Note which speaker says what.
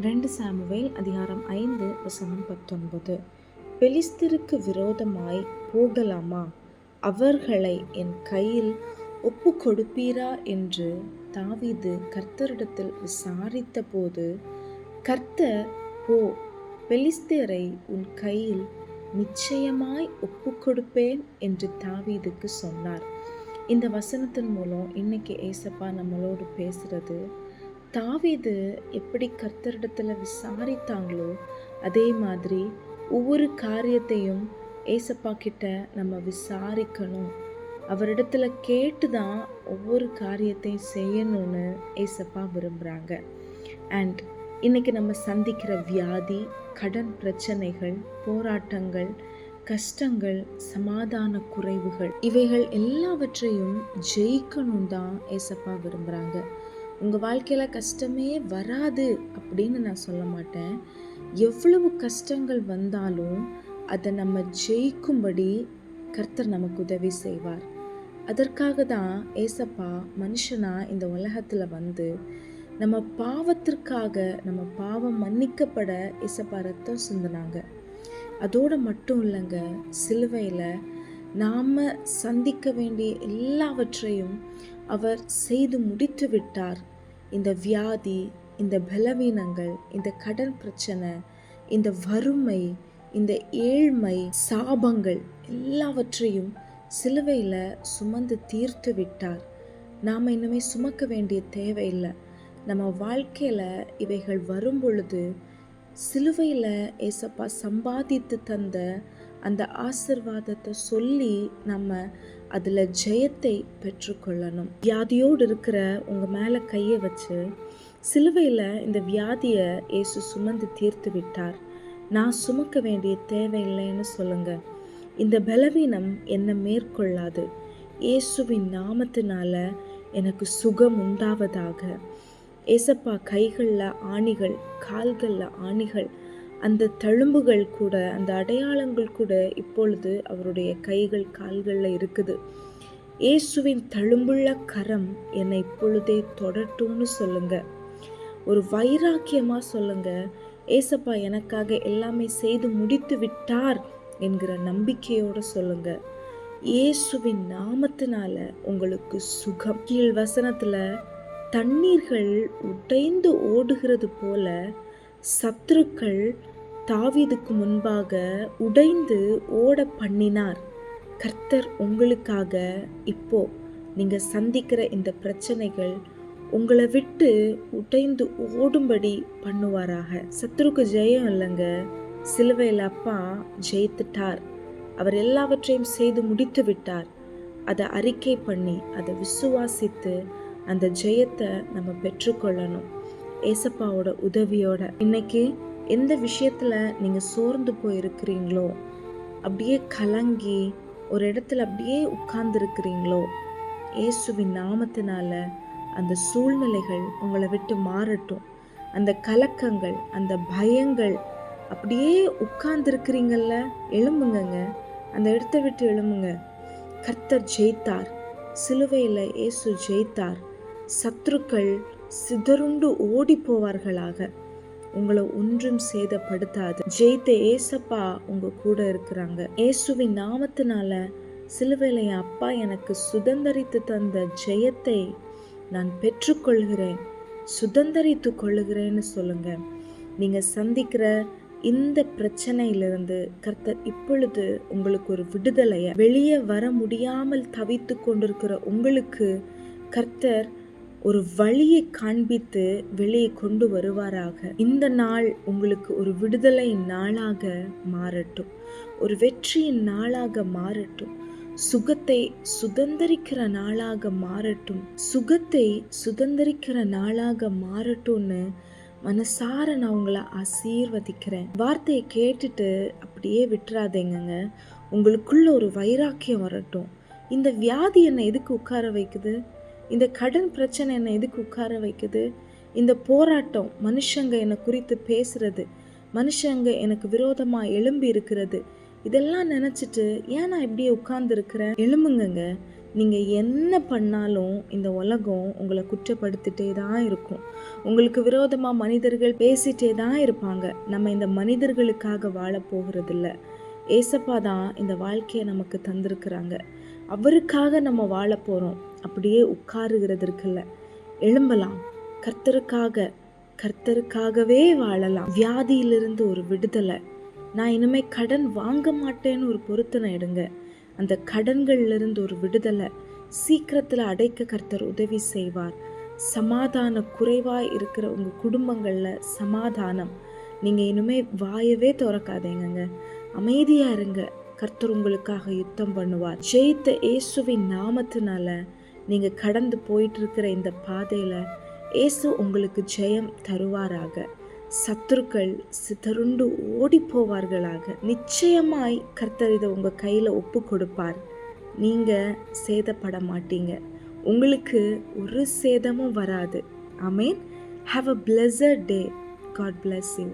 Speaker 1: ரெண்டு சாமுவேல் அதிகாரம் ஐந்து வசனம் பத்தொன்பது. பெலிஸ்தருக்கு விரோதமாய் போகலாமா? அவர்களை என் கையில் ஒப்பு கொடுப்பீரா என்று தாவீது கர்த்தரிடத்தில் விசாரித்த போது கர்த்தர் போ பெலிஸ்தரை உன் கையில் நிச்சயமாய் ஒப்பு கொடுப்பேன் என்று தாவீதுக்கு சொன்னார். இந்த வசனத்தின் மூலம் இன்னைக்கு ஏசப்பா நம்மளோடு பேசுறது தாவீது எப்படி கர்த்தரிடத்தில் விசாரித்தாங்களோ அதே மாதிரி ஒவ்வொரு காரியத்தையும் ஏசப்பா கிட்ட நம்ம விசாரிக்கணும். அவரிடத்துல கேட்டு தான் ஒவ்வொரு காரியத்தையும் செய்யணும்னு ஏசப்பா விரும்புகிறாங்க அண்ட் இன்றைக்கி நம்ம சந்திக்கிற வியாதி கடன் பிரச்சனைகள் போராட்டங்கள் கஷ்டங்கள் சமாதான குறைவுகள் இவைகள் எல்லாவற்றையும் ஜெயிக்கணும் தான் ஏசப்பா விரும்புகிறாங்க உங்கள் வாழ்க்கையில் கஷ்டமே வராது அப்படின்னு நான் சொல்ல மாட்டேன். எவ்வளவு கஷ்டங்கள் வந்தாலும் அதை நம்ம ஜெயிக்கும்படி கர்த்தர் நமக்கு உதவி செய்வார். அதற்காக தான் ஏசப்பா மனுஷனாக இந்த உலகத்தில் வந்து நம்ம பாவத்திற்காக நம்ம பாவம் மன்னிக்கப்பட ஏசப்பா ரத்தம் சிந்தினாங்க. அதோடு மட்டும் இல்லைங்க சிலுவையில் நாம் சந்திக்க வேண்டிய எல்லாவற்றையும் அவர் செய்து முடித்து விட்டார். இந்த வியாதி இந்த பலவீனங்கள் இந்த கடன் பிரச்சனை இந்த வறுமை இந்த ஏழ்மை சாபங்கள் எல்லாவற்றையும் சிலுவையில் சுமந்து தீர்த்து விட்டார். நாம் இனிமே சுமக்க வேண்டிய தேவையில்லை. நம்ம வாழ்க்கையில் இவைகள் வரும் பொழுது சிலுவையில் ஏசப்பா சம்பாதித்து தந்த அந்த ஆசிர்வாதத்தை சொல்லி நம்ம அதில் ஜெயத்தை பெற்றுக்கொள்ளணும். வியாதியோடு இருக்கிற உங்கள் மேலே கையை வச்சு சிலுவையில் இந்த வியாதியை இயேசு சுமந்து தீர்த்து விட்டார். நான் சுமக்க வேண்டிய தேவையில்லைன்னு சொல்லுங்க. இந்த பலவீனம் என்னை மேற்கொள்ளாது. இயேசுவின் நாமத்தினால எனக்கு சுகம் உண்டாவதாக. ஏசப்பா கைகளில் ஆணிகள் கால்களில் ஆணிகள் அந்த தழும்புகள் கூட அந்த அடையாளங்கள் கூட இப்பொழுது அவருடைய கைகள் கால்களில் இருக்குது. இயேசுவின் தழும்புள்ள கரம் என்னை இப்பொழுதே தொடட்டும்னு சொல்லுங்க. ஒரு வைராக்கியமாக சொல்லுங்க. ஏசப்பா எனக்காக எல்லாமே செய்து முடித்து விட்டார் என்கிற நம்பிக்கையோடு சொல்லுங்க. இயேசுவின் நாமத்தினால உங்களுக்கு சுகம். கீழ் வசனத்தில் தண்ணீர்கள் உடைந்து ஓடுகிறது போல சத்துருக்கள் தாவீதுக்கு முன்பாக உடைந்து ஓட பண்ணினார். கர்த்தர் உங்களுக்காக இப்போ நீங்கள் சந்திக்கிற இந்த பிரச்சனைகள் உங்களை விட்டு உடைந்து ஓடும்படி பண்ணுவாராக. சத்துருக்கு ஜெயம் இல்லைங்க. சிலுவையில் அப்பா ஜெயித்துட்டார். அவர் எல்லாவற்றையும் செய்து முடித்து விட்டார். அதை அறிக்கை பண்ணி அதை விசுவாசித்து அந்த ஜெயத்தை நம்ம பெற்றுக்கொள்ளணும். ஏசப்பாவோட உதவியோட இன்னைக்கு எந்த விஷயத்தில் நீங்கள் சோர்ந்து போயிருக்கிறீங்களோ அப்படியே கலங்கி ஒரு இடத்துல அப்படியே உட்கார்ந்துருக்கிறீங்களோ இயேசுவின் நாமத்தினால அந்த சூழ்நிலைகள் உங்களை விட்டு மாறட்டும். அந்த கலக்கங்கள் அந்த பயங்கள் அப்படியே உட்கார்ந்துருக்கிறீங்கல்ல எழும்புங்கங்க. அந்த இடத்த விட்டு எழும்புங்க. கர்த்தர் ஜெயித்தார். சிலுவையில் இயேசு ஜெயித்தார். சத்துருக்கள் சிதறுண்டு ஓடி போவார்களாக உங்களை ஒன்றும் சேதப்படுத்தாது. ஜெயித்த ஏசப்பா உங்க கூட இருக்கிறாங்க. இயேசுவின் நாமத்தினால சிலுவையில் அப்பா எனக்கு சுதந்திரித்து தந்த ஜெயத்தை நான் பெற்றுக்கொள்கிறேன். சுதந்திரித்து கொள்ளுகிறேன்னு சொல்லுங்க. நீங்க சந்திக்கிற இந்த பிரச்சனையிலிருந்து கர்த்தர் இப்பொழுது உங்களுக்கு ஒரு விடுதலைய வெளியே வர முடியாமல் தவித்து கொண்டிருக்கிற உங்களுக்கு கர்த்தர் ஒரு வழியை காண்பித்து வெளியே கொண்டு வருவாராக. இந்த நாள் உங்களுக்கு ஒரு விடுதலை நாளாக மாறட்டும். ஒரு வெற்றியின் நாளாக மாறட்டும். சுகத்தை சுதந்திரிக்கிற நாளாக மாறட்டும். சுகத்தை சுதந்திரிக்கிற நாளாக மாறட்டும்னு மனசார நான் உங்களை ஆசீர்வதிக்கிறேன். வார்த்தையை கேட்டுட்டு அப்படியே விட்டுறாதேங்க உங்களுக்குள்ள ஒரு வைராக்கியம் வரட்டும். இந்த வியாதி என்னை எதுக்கு உட்கார வைக்குது? இந்த கடன் பிரச்சனை என்னை எதுக்கு உட்கார வைக்குது? இந்த போராட்டம் மனுஷங்க என்னை குறித்து பேசுறது மனுஷங்க எனக்கு விரோதமாக எழும்பி இருக்கிறது. இதெல்லாம் நினச்சிட்டு ஏன் நான் இப்படியே உட்கார்ந்துருக்கிறேன்? எழும்புங்கங்க. நீங்கள் என்ன பண்ணாலும் இந்த உலகம் உங்களை குற்றப்படுத்திட்டே தான் இருக்கும். உங்களுக்கு விரோதமாக மனிதர்கள் பேசிட்டே தான் இருப்பாங்க. நம்ம இந்த மனிதர்களுக்காக வாழ போகிறதில்ல. ஏசப்பா தான் இந்த வாழ்க்கையை நமக்கு தந்திருக்கிறாங்க. அவருக்காக நம்ம வாழ போகிறோம் அப்படியே உட்காருகிறதற்கில்ல. எழும்பலாம். கர்த்தருக்காக கர்த்தருக்காகவே வாழலாம். வியாதியிலிருந்து ஒரு விடுதலை. நான் இனிமே கடன் வாங்க மாட்டேன்னு ஒரு பொருத்தனை எடுங்க. அந்த கடன்கள்லேருந்து ஒரு விடுதலை. சீக்கிரத்தில் அடைக்க கர்த்தர் உதவி செய்வார். சமாதான குறைவாக இருக்கிற உங்கள் குடும்பங்களில் சமாதானம். நீங்கள் இனிமே வாயவே திறக்காதீங்கங்க. அமைதியாக இருங்க. கர்த்தர் உங்களுக்காக யுத்தம் பண்ணுவார். ஜெயித்த இயேசுவின் நாமத்தினால நீங்கள் கடந்து போயிட்டு இருக்கிற இந்த பாதையில் இயேசு உங்களுக்கு ஜெயம் தருவாராக. சத்துருக்கள் சிதறுண்டு ஓடி போவார்களாக நிச்சயமாய் கர்த்தர் இதை உங்கள் கையில் ஒப்பு கொடுப்பார் நீங்கள் சேதப்பட மாட்டீங்க. உங்களுக்கு ஒரு சேதமும் வராது. Amen have a pleasure day God bless you